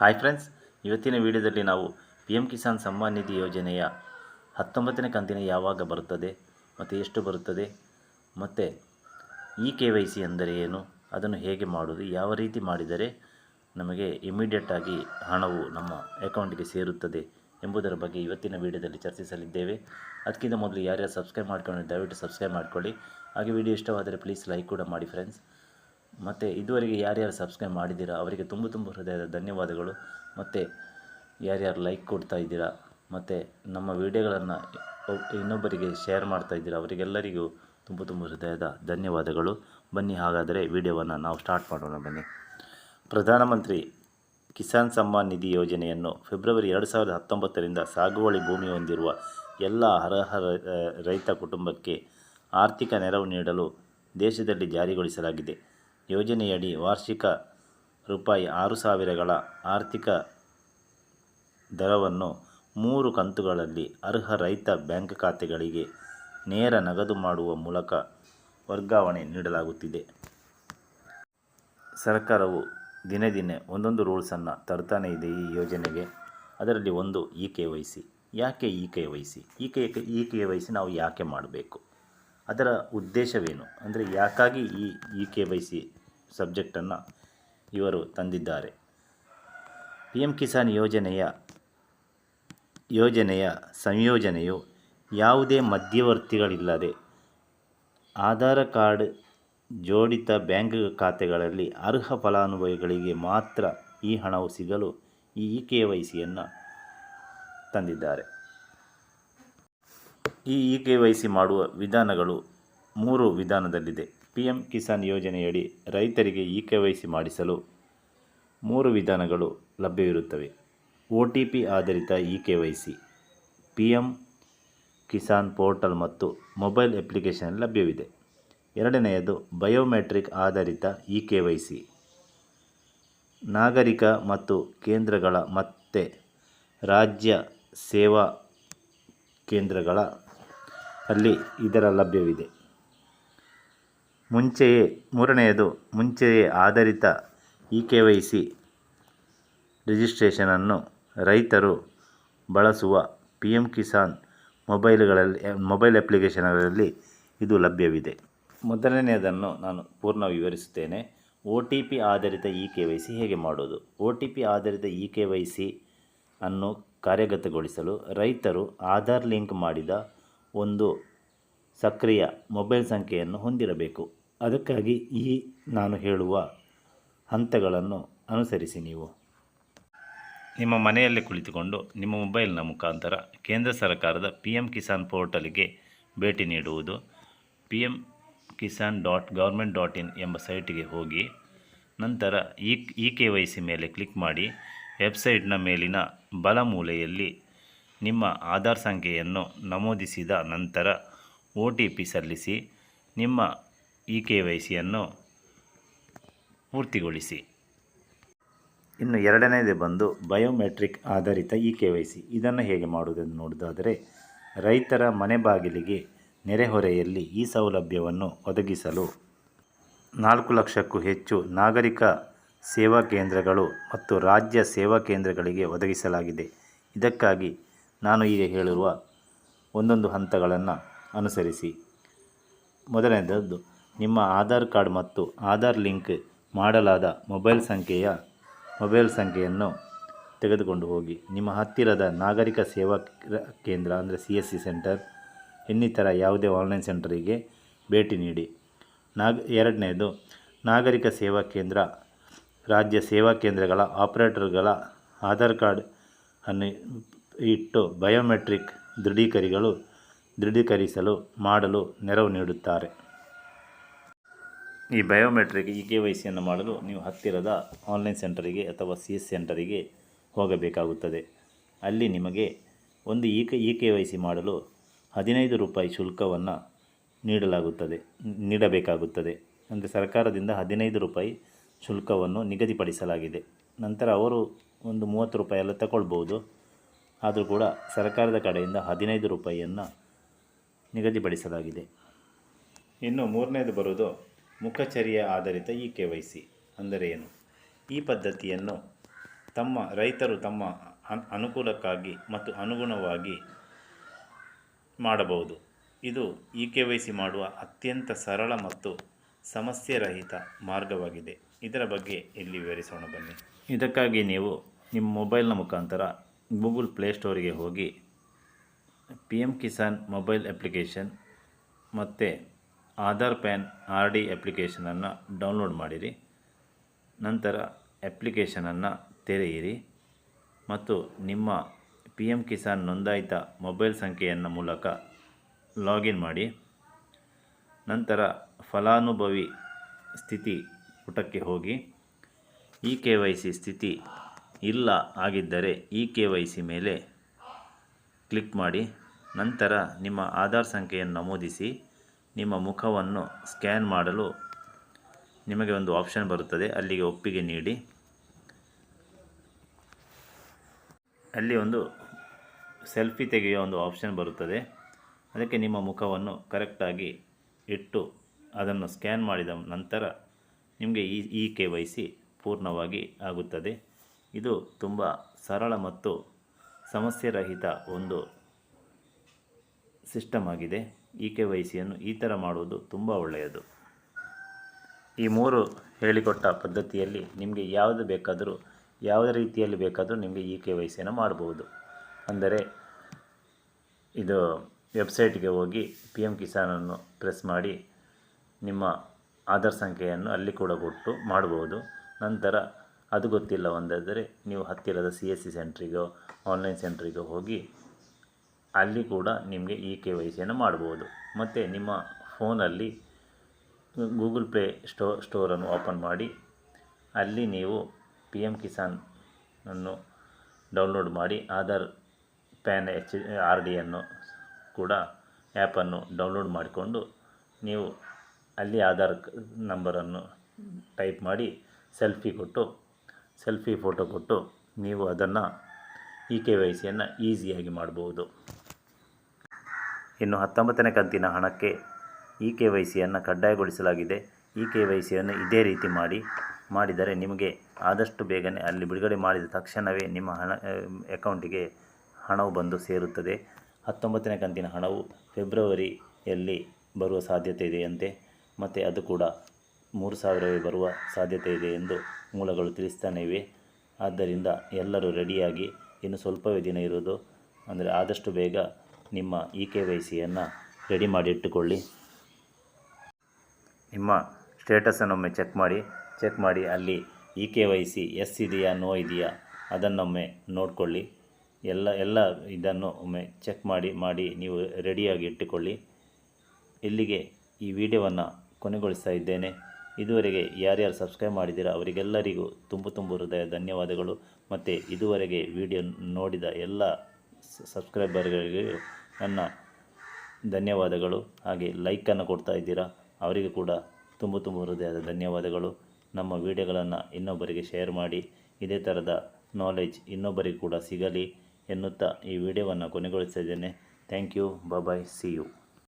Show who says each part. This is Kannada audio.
Speaker 1: ಹಾಯ್ ಫ್ರೆಂಡ್ಸ್ ಇವತ್ತಿನ ವಿಡಿಯೋದಲ್ಲಿ ನಾವು ಪಿ ಎಂ ಕಿಸಾನ್ ಸಮ್ಮಾನ್ ನಿಧಿ ಯೋಜನೆಯ ಹತ್ತೊಂಬತ್ತನೇ ಕಂತಿನ ಯಾವಾಗ ಬರುತ್ತದೆ ಮತ್ತು ಎಷ್ಟು ಬರುತ್ತದೆ ಮತ್ತು ಇ ಕೆ ವೈ ಸಿ ಅಂದರೆ ಏನು, ಅದನ್ನು ಹೇಗೆ ಮಾಡುವುದು, ಯಾವ ರೀತಿ ಮಾಡಿದರೆ ನಮಗೆ ಇಮಿಡಿಯೇಟಾಗಿ ಹಣವು ನಮ್ಮ ಅಕೌಂಟಿಗೆ ಸೇರುತ್ತದೆ ಎಂಬುದರ ಬಗ್ಗೆ ಇವತ್ತಿನ ವಿಡಿಯೋದಲ್ಲಿ ಚರ್ಚಿಸಲಿದ್ದೇವೆ. ಅದಕ್ಕಿಂತ ಮೊದಲು ಯಾರ್ಯಾರು ಸಬ್ಸ್ಕ್ರೈಬ್ ಮಾಡ್ಕೊಂಡು ದಯವಿಟ್ಟು ಸಬ್ಸ್ಕ್ರೈಬ್ ಮಾಡ್ಕೊಳ್ಳಿ. ಹಾಗೆ ವಿಡಿಯೋ ಇಷ್ಟವಾದರೆ ಪ್ಲೀಸ್ ಲೈಕ್ ಕೂಡ ಮಾಡಿ ಫ್ರೆಂಡ್ಸ್ ಮತ್ತು ಇದುವರೆಗೆ ಯಾರ್ಯಾರು ಸಬ್ಸ್ಕ್ರೈಬ್ ಮಾಡಿದ್ದೀರಾ, ಅವರಿಗೆ ತುಂಬ ತುಂಬ ಹೃದಯದ ಧನ್ಯವಾದಗಳು. ಮತ್ತು ಯಾರ್ಯಾರು ಲೈಕ್ ಕೊಡ್ತಾ ಇದ್ದೀರಾ, ಮತ್ತು ನಮ್ಮ ವಿಡಿಯೋಗಳನ್ನು ಇನ್ನೊಬ್ಬರಿಗೆ ಶೇರ್ ಮಾಡ್ತಾ ಇದ್ದೀರಾ, ಅವರಿಗೆಲ್ಲರಿಗೂ ತುಂಬ ತುಂಬ ಹೃದಯದ ಧನ್ಯವಾದಗಳು. ಬನ್ನಿ ಹಾಗಾದರೆ ವಿಡಿಯೋವನ್ನು ನಾವು ಸ್ಟಾರ್ಟ್ ಮಾಡೋಣ ಬನ್ನಿ. ಪ್ರಧಾನಮಂತ್ರಿ ಕಿಸಾನ್ ಸಮ್ಮಾನ್ ನಿಧಿ ಯೋಜನೆಯನ್ನು ಫೆಬ್ರವರಿ ಎರಡು ಸಾವಿರದ ಹತ್ತೊಂಬತ್ತರಿಂದ ಸಾಗುವಳಿ ಭೂಮಿ ಹೊಂದಿರುವ ಎಲ್ಲ ಅರ್ಹ ರೈತ ಕುಟುಂಬಕ್ಕೆ ಆರ್ಥಿಕ ನೆರವು ನೀಡಲು ದೇಶದಲ್ಲಿ ಜಾರಿಗೊಳಿಸಲಾಗಿದೆ. ಯೋಜನೆಯಡಿ ವಾರ್ಷಿಕ ರೂಪಾಯಿ ಆರು ಸಾವಿರಗಳ ಆರ್ಥಿಕ ದರವನ್ನು ಮೂರು ಕಂತುಗಳಲ್ಲಿ ಅರ್ಹ ರೈತ ಬ್ಯಾಂಕ್ ಖಾತೆಗಳಿಗೆ ನೇರ ನಗದು ಮಾಡುವ ಮೂಲಕ ವರ್ಗಾವಣೆ ನೀಡಲಾಗುತ್ತಿದೆ. ಸರ್ಕಾರವು ದಿನೇ ದಿನೇ ಒಂದೊಂದು ರೂಲ್ಸನ್ನು ತರ್ತಾನೆ ಇದೆ ಈ ಯೋಜನೆಗೆ. ಅದರಲ್ಲಿ ಒಂದು ಇ ಕೆ ವೈ ಸಿ. ಯಾಕೆ e K Y C? E K e K Y C ನಾವು ಯಾಕೆ ಮಾಡಬೇಕು? ಅದರ ಉದ್ದೇಶವೇನು? ಅಂದರೆ ಯಾಕಾಗಿ ಈ ಇ ಕೆ ವೈ ಸಿ ಸಬ್ಜೆಕ್ಟನ್ನು ಇವರು ತಂದಿದ್ದಾರೆ. ಪಿ ಎಂ ಕಿಸಾನ್ ಯೋಜನೆಯ ಯೋಜನೆಯ ಸಂಯೋಜನೆಯು ಯಾವುದೇ ಮಧ್ಯವರ್ತಿಗಳಿಲ್ಲದೆ ಆಧಾರ ಕಾರ್ಡ್ ಜೋಡಿತ ಬ್ಯಾಂಕ್ ಖಾತೆಗಳಲ್ಲಿ ಅರ್ಹ ಫಲಾನುಭವಿಗಳಿಗೆ ಮಾತ್ರ ಈ ಹಣವು ಸಿಗಲು ಈ ಇ ಕೆ ವೈ ಸಿಯನ್ನು ತಂದಿದ್ದಾರೆ. ಈ ಇ ಕೆ ವೈ ಸಿ ಮಾಡುವ ವಿಧಾನಗಳು ಮೂರು ವಿಧಾನದಲ್ಲಿದೆ. ಪಿ ಎಂ ಕಿಸಾನ್ ಯೋಜನೆಯಡಿ ರೈತರಿಗೆ ಇ ಕೆ ವೈ ಸಿ ಮಾಡಿಸಲು ಮೂರು ವಿಧಾನಗಳು ಲಭ್ಯವಿರುತ್ತವೆ. ಒ ಟಿ ಪಿ ಆಧಾರಿತ E K Y C P M Kisan portal ಮತ್ತು ಮೊಬೈಲ್ ಅಪ್ಲಿಕೇಶನ್ ಲಭ್ಯವಿದೆ. ಎರಡನೆಯದು ಬಯೋಮೆಟ್ರಿಕ್ ಆಧಾರಿತ ಇ ಕೆ ವೈ ಸಿ. ನಾಗರಿಕ ಮತ್ತು ಕೇಂದ್ರಗಳ ಮತ್ತೆ ರಾಜ್ಯ ಸೇವಾ ಕೇಂದ್ರಗಳ ಅಲ್ಲಿ ಇದರ ಲಭ್ಯವಿದೆ. ಮುಂಚೆಯೇ, ಮೂರನೆಯದು, ಮುಂಚೆಯೇ ಆಧಾರಿತ ಇ ಕೆ ವೈ ಸಿ ರಿಜಿಸ್ಟ್ರೇಷನನ್ನು ರೈತರು ಬಳಸುವ ಪಿ ಎಂ ಕಿಸಾನ್ ಮೊಬೈಲ್ಗಳಲ್ಲಿ, ಮೊಬೈಲ್ ಅಪ್ಲಿಕೇಶನ್ಗಳಲ್ಲಿ ಇದು ಲಭ್ಯವಿದೆ. ಮೊದಲನೆಯದನ್ನು ನಾನು ಪೂರ್ಣ ವಿವರಿಸುತ್ತೇನೆ. ಒ ಟಿ ಪಿ ಆಧಾರಿತ ಇ ಕೆ ವೈ ಸಿ ಹೇಗೆ ಮಾಡೋದು? ಒ ಟಿ ಪಿ ಆಧಾರಿತ ಇ ಕೆ ವೈ ಸಿ ಅನ್ನು ಕಾರ್ಯಗತಗೊಳಿಸಲು ರೈತರು ಆಧಾರ್ ಲಿಂಕ್ ಮಾಡಿದ ಒಂದು ಸಕ್ರಿಯ ಮೊಬೈಲ್ ಸಂಖ್ಯೆಯನ್ನು ಹೊಂದಿರಬೇಕು. ಅದಕ್ಕಾಗಿ ಈ ನಾನು ಹೇಳುವ ಹಂತಗಳನ್ನು ಅನುಸರಿಸಿ ನೀವು. ನಿಮ್ಮ ಮನೆಯಲ್ಲೇ ಕುಳಿತುಕೊಂಡು ನಿಮ್ಮ ಮೊಬೈಲ್ನ ಮುಖಾಂತರ ಕೇಂದ್ರ ಸರ್ಕಾರದ ಪಿ ಎಂ ಕಿಸಾನ್ ಪೋರ್ಟಲ್ಗೆ ಭೇಟಿ ನೀಡುವುದು P M Kisan dot government dot in ಎಂಬ ಸೈಟಿಗೆ ಹೋಗಿ, ನಂತರ E E K Y C ಮೇಲೆ ಕ್ಲಿಕ್ ಮಾಡಿ ವೆಬ್ಸೈಟ್ನ ಮೇಲಿನ ಬಲ ಮೂಲೆಯಲ್ಲಿ ನಿಮ್ಮ ಆಧಾರ್ ಸಂಖ್ಯೆಯನ್ನು ನಮೂದಿಸಿದ ನಂತರ ಒ ಟಿ ಪಿ ಸಲ್ಲಿಸಿ ನಿಮ್ಮ ಇ ಕೆ ವೈ ಸಿಯನ್ನು ಪೂರ್ತಿಗೊಳಿಸಿ. ಇನ್ನು ಎರಡನೇದು ಬಂದು ಬಯೋಮೆಟ್ರಿಕ್ ಆಧಾರಿತ ಇ ಕೆ ವೈ ಸಿ. ಇದನ್ನು ಹೇಗೆ ಮಾಡುವುದೆಂದು ನೋಡೋದಾದರೆ ರೈತರ ಮನೆ ಬಾಗಿಲಿಗೆ ನೆರೆಹೊರೆಯಲ್ಲಿ ಈ ಸೌಲಭ್ಯವನ್ನು ಒದಗಿಸಲು ನಾಲ್ಕು ಲಕ್ಷಕ್ಕೂ ಹೆಚ್ಚು ನಾಗರಿಕ ಸೇವಾ ಕೇಂದ್ರಗಳು ಮತ್ತು ರಾಜ್ಯ ಸೇವಾ ಕೇಂದ್ರಗಳಿಗೆ ಒದಗಿಸಲಾಗಿದೆ. ಇದಕ್ಕಾಗಿ ನಾನು ಈಗ ಹೇಳಿರುವ ಒಂದೊಂದು ಹಂತಗಳನ್ನು ಅನುಸರಿಸಿ. ಮೊದಲನೇದದ್ದು ನಿಮ್ಮ ಆಧಾರ್ ಕಾರ್ಡ್ ಮತ್ತು ಆಧಾರ್ ಲಿಂಕ್ ಮಾಡಲಾದ ಮೊಬೈಲ್ ಸಂಖ್ಯೆಯ ಮೊಬೈಲ್ ಸಂಖ್ಯೆಯನ್ನು ತೆಗೆದುಕೊಂಡು ಹೋಗಿ. ನಿಮ್ಮ ಹತ್ತಿರದ ನಾಗರಿಕ ಸೇವಾ ಕೇಂದ್ರ ಅಂದರೆ ಸಿ ಎಸ್ ಸಿ ಸೆಂಟರ್, ಇನ್ನಿತರ ಯಾವುದೇ ಆನ್ಲೈನ್ ಸೆಂಟರಿಗೆ ಭೇಟಿ ನೀಡಿ. ನಾಗ, ಎರಡನೇದು, ನಾಗರಿಕ ಸೇವಾ ಕೇಂದ್ರ, ರಾಜ್ಯ ಸೇವಾ ಕೇಂದ್ರಗಳ ಆಪರೇಟರ್ಗಳ ಆಧಾರ್ ಕಾರ್ಡ್ ಅನ್ನು ಇಟ್ಟು ಬಯೋಮೆಟ್ರಿಕ್ ದೃಢೀಕರಿಗಳು, ದೃಢೀಕರಿಸಲು, ಮಾಡಲು ನೆರವು ನೀಡುತ್ತಾರೆ. ಈ ಬಯೋಮೆಟ್ರಿಕ್ ಇ ಕೆ ವೈ ಸಿಯನ್ನು ಮಾಡಲು ನೀವು ಹತ್ತಿರದ ಆನ್ಲೈನ್ ಸೆಂಟರಿಗೆ ಅಥವಾ ಸಿ ಎಸ್ ಸೆಂಟರಿಗೆ ಹೋಗಬೇಕಾಗುತ್ತದೆ. ಅಲ್ಲಿ ನಿಮಗೆ ಒಂದು E K E K Y C ಮಾಡಲು ಹದಿನೈದು ರೂಪಾಯಿ ಶುಲ್ಕವನ್ನು ನೀಡಲಾಗುತ್ತದೆ, ನೀಡಬೇಕಾಗುತ್ತದೆ. ಅಂದರೆ ಸರ್ಕಾರದಿಂದ ಹದಿನೈದು ರೂಪಾಯಿ ಶುಲ್ಕವನ್ನು ನಿಗದಿಪಡಿಸಲಾಗಿದೆ. ನಂತರ ಅವರು ಒಂದು ಮೂವತ್ತು ರೂಪಾಯಿ ಎಲ್ಲ ತಗೊಳ್ಬೋದು ಆದರೂ ಕೂಡ ಸರ್ಕಾರದ ಕಡೆಯಿಂದ ಹದಿನೈದು ರೂಪಾಯಿಯನ್ನು ನಿಗದಿಪಡಿಸಲಾಗಿದೆ. ಇನ್ನು ಮೂರನೇದು ಬರುವುದು ಮುಖಚರ್ಯ ಆಧಾರಿತ ಇ ಕೆ ವೈ ಸಿ ಅಂದರೆ ಏನು? ಈ ಪದ್ಧತಿಯನ್ನು ತಮ್ಮ ರೈತರು ತಮ್ಮ ಅನ್- ಅನುಕೂಲಕ್ಕಾಗಿ ಮತ್ತು ಅನುಗುಣವಾಗಿ ಮಾಡಬಹುದು. ಇದು ಇ ಕೆ ವೈ ಸಿ ಮಾಡುವ ಅತ್ಯಂತ ಸರಳ ಮತ್ತು ಸಮಸ್ಯೆ ರಹಿತ ಮಾರ್ಗವಾಗಿದೆ. ಇದರ ಬಗ್ಗೆ ಇಲ್ಲಿ ವಿವರಿಸೋಣ ಬನ್ನಿ. ಇದಕ್ಕಾಗಿ ನೀವು ನಿಮ್ಮ ಮೊಬೈಲ್ನ ಮುಖಾಂತರ ಗೂಗಲ್ ಪ್ಲೇಸ್ಟೋರಿಗೆ ಹೋಗಿ P M Kisan mobile application ಮತ್ತು ಆಧಾರ್ ಪ್ಯಾನ್, ಆರ್ ಡಿ ಅಪ್ಲಿಕೇಶನನ್ನು ಡೌನ್ಲೋಡ್ ಮಾಡಿರಿ. ನಂತರ ಅಪ್ಲಿಕೇಶನನ್ನು ತೆರೆಯಿರಿ ಮತ್ತು ನಿಮ್ಮ ಪಿ ಎಂ ಕಿಸಾನ್ ನೋಂದಾಯಿತ ಮೊಬೈಲ್ ಸಂಖ್ಯೆಯನ್ನು ಮೂಲಕ ಲಾಗಿನ್ ಮಾಡಿ. ನಂತರ ಫಲಾನುಭವಿ ಸ್ಥಿತಿ ಪುಟಕ್ಕೆ ಹೋಗಿ. ಇ ಕೆ ವೈ ಸಿ ಸ್ಥಿತಿ ಇಲ್ಲ ಆಗಿದ್ದರೆ ಇ ಕೆ ವೈ ಸಿ ಮೇಲೆ ಕ್ಲಿಕ್ ಮಾಡಿ. ನಂತರ ನಿಮ್ಮ ಆಧಾರ್ ಸಂಖ್ಯೆಯನ್ನು ನಮೂದಿಸಿ. ನಿಮ್ಮ ಮುಖವನ್ನು ಸ್ಕ್ಯಾನ್ ಮಾಡಲು ನಿಮಗೆ ಒಂದು ಆಪ್ಷನ್ ಬರುತ್ತದೆ. ಅಲ್ಲಿಗೆ ಒಪ್ಪಿಗೆ ನೀಡಿ. ಅಲ್ಲಿ ಒಂದು ಸೆಲ್ಫಿ ತೆಗೆಯುವ ಒಂದು ಆಪ್ಷನ್ ಬರುತ್ತದೆ. ಅದಕ್ಕೆ ನಿಮ್ಮ ಮುಖವನ್ನು ಕರೆಕ್ಟಾಗಿ ಇಟ್ಟು ಅದನ್ನು ಸ್ಕ್ಯಾನ್ ಮಾಡಿದ ನಂತರ ನಿಮಗೆ ಈ ಇ ಕೆ ವೈ ಸಿ ಪೂರ್ಣವಾಗಿ ಆಗುತ್ತದೆ. ಇದು ತುಂಬ ಸರಳ ಮತ್ತು ಸಮಸ್ಯೆ ರಹಿತ ಒಂದು ಸಿಸ್ಟಮ್ ಆಗಿದೆ. ಇ ಕೆ ವೈ ಸಿಯನ್ನು ಈ ಥರ ಮಾಡುವುದು ತುಂಬ ಒಳ್ಳೆಯದು. ಈ ಮೂರು ಹೇಳಿಕೊಟ್ಟ ಪದ್ಧತಿಯಲ್ಲಿ ನಿಮಗೆ ಯಾವುದು ಬೇಕಾದರೂ ಯಾವುದೇ ರೀತಿಯಲ್ಲಿ ಬೇಕಾದರೂ ನಿಮಗೆ ಇ ಕೆ ವೈ ಮಾಡಬಹುದು ಅಂದರೆ ಇದು ವೆಬ್ಸೈಟ್ಗೆ ಹೋಗಿ ಪಿ ಎಂ ಕಿಸಾನನ್ನು ಪ್ರೆಸ್ ಮಾಡಿ ನಿಮ್ಮ ಆಧಾರ್ ಸಂಖ್ಯೆಯನ್ನು ಅಲ್ಲಿ ಕೂಡ ಕೊಟ್ಟು ಮಾಡಬಹುದು ನಂತರ ಅದು ಗೊತ್ತಿಲ್ಲ ಒಂದಾದರೆ ನೀವು ಹತ್ತಿರದ ಸಿ ಎಸ್ ಸಿ ಸೆಂಟ್ರಿಗೋ, ಆನ್ಲೈನ್ ಸೆಂಟ್ರಿಗೋ ಹೋಗಿ ಅಲ್ಲಿ ಕೂಡ ನಿಮಗೆ ಇ ಕೆ ವೈ ಸಿಯನ್ನು ಮಾಡ್ಬೋದು. ಮತ್ತು ನಿಮ್ಮ ಫೋನಲ್ಲಿ ಗೂಗಲ್ ಪ್ಲೇ ಸ್ಟೋ, ಸ್ಟೋರನ್ನು ಓಪನ್ ಮಾಡಿ, ಅಲ್ಲಿ ನೀವು ಪಿ ಎಂ ಕಿಸಾನ್ ಅನ್ನು ಡೌನ್ಲೋಡ್ ಮಾಡಿ, ಆಧಾರ್ ಪ್ಯಾನ್ ಎಚ್, ಆರ್ ಡಿಯನ್ನು ಕೂಡ ಆ್ಯಪನ್ನು ಡೌನ್ಲೋಡ್ ಮಾಡಿಕೊಂಡು ನೀವು ಅಲ್ಲಿ ಆಧಾರ್ ನಂಬರನ್ನು ಟೈಪ್ ಮಾಡಿ ಸೆಲ್ಫಿ ಕೊಟ್ಟು, ಸೆಲ್ಫಿ ಫೋಟೋ ಕೊಟ್ಟು ನೀವು ಅದನ್ನು ಇ ಕೆ ವೈ ಸಿಯನ್ನು ಈಸಿಯಾಗಿ ಮಾಡ್ಬೋದು. ಇನ್ನು ಹತ್ತೊಂಬತ್ತನೇ ಕಂತಿನ ಹಣಕ್ಕೆ ಇ ಕೆ ವೈ ಸಿಯನ್ನು ಕಡ್ಡಾಯಗೊಳಿಸಲಾಗಿದೆ. ಇ ಕೆ ವೈ ಸಿಯನ್ನು ಇದೇ ರೀತಿ ಮಾಡಿ, ಮಾಡಿದರೆ ನಿಮಗೆ ಆದಷ್ಟು ಬೇಗನೆ ಅಲ್ಲಿ ಬಿಡುಗಡೆ ಮಾಡಿದ ತಕ್ಷಣವೇ ನಿಮ್ಮ ಹಣ ಅಕೌಂಟಿಗೆ ಹಣವು ಬಂದು ಸೇರುತ್ತದೆ. ಹತ್ತೊಂಬತ್ತನೇ ಕಂತಿನ ಹಣವು ಫೆಬ್ರವರಿಯಲ್ಲಿ ಬರುವ ಸಾಧ್ಯತೆ ಇದೆಯಂತೆ, ಮತ್ತು ಅದು ಕೂಡ ಮೂರು ಸಾವಿರವೇ ಬರುವ ಸಾಧ್ಯತೆ ಇದೆ ಎಂದು ಮೂಲಗಳು ತಿಳಿಸ್ತಾನೆ ಇವೆ. ಆದ್ದರಿಂದ ಎಲ್ಲರೂ ರೆಡಿಯಾಗಿ ಇನ್ನು ಸ್ವಲ್ಪವೇ ದಿನ ಇರೋದು, ಅಂದರೆ ಆದಷ್ಟು ಬೇಗ ನಿಮ್ಮ ಇ ಕೆ ವೈ ಸಿಯನ್ನು ರೆಡಿ ಮಾಡಿ ಇಟ್ಟುಕೊಳ್ಳಿ. ನಿಮ್ಮ ಸ್ಟೇಟಸನ್ನೊಮ್ಮೆ ಚೆಕ್ ಮಾಡಿ. ಚೆಕ್ ಮಾಡಿ ಅಲ್ಲಿ E K Y C yes ಇದೆಯಾ, ನೋ ಇದೆಯಾ ಅದನ್ನೊಮ್ಮೆ ನೋಡಿಕೊಳ್ಳಿ. ಎಲ್ಲ ಎಲ್ಲ ಇದನ್ನು ಒಮ್ಮೆ ಚೆಕ್ ಮಾಡಿ ಮಾಡಿ ನೀವು ರೆಡಿಯಾಗಿ ಇಟ್ಟುಕೊಳ್ಳಿ. ಇಲ್ಲಿಗೆ ಈ ವಿಡಿಯೋವನ್ನು ಕೊನೆಗೊಳಿಸ್ತಾ ಇದ್ದೇನೆ. ಇದುವರೆಗೆ ಯಾರ್ಯಾರು ಸಬ್ಸ್ಕ್ರೈಬ್ ಮಾಡಿದ್ದೀರಾ ಅವರಿಗೆಲ್ಲರಿಗೂ ತುಂಬು ತುಂಬು ಹೃದಯ ಧನ್ಯವಾದಗಳು. ಮತ್ತು ಇದುವರೆಗೆ ವಿಡಿಯೋ ನೋಡಿದ ಎಲ್ಲ ಸಬ್ಸ್ಕ್ರೈಬರ್ಗಳಿಗೂ ನನ್ನ ಧನ್ಯವಾದಗಳು. ಹಾಗೆ ಲೈಕನ್ನು ಕೊಡ್ತಾ ಇದ್ದೀರಾ, ಅವರಿಗೆ ಕೂಡ ತುಂಬ ತುಂಬ ಹೃದಯದ ಧನ್ಯವಾದಗಳು. ನಮ್ಮ ವಿಡಿಯೋಗಳನ್ನು ಇನ್ನೊಬ್ಬರಿಗೆ ಶೇರ್ ಮಾಡಿ, ಇದೇ ಥರದ ನಾಲೆಜ್ ಇನ್ನೊಬ್ಬರಿಗೆ ಕೂಡ ಸಿಗಲಿ ಎನ್ನುತ್ತಾ ಈ ವಿಡಿಯೋವನ್ನು ಕೊನೆಗೊಳಿಸ್ತಾ ಇದ್ದೇನೆ. Thank you bye see you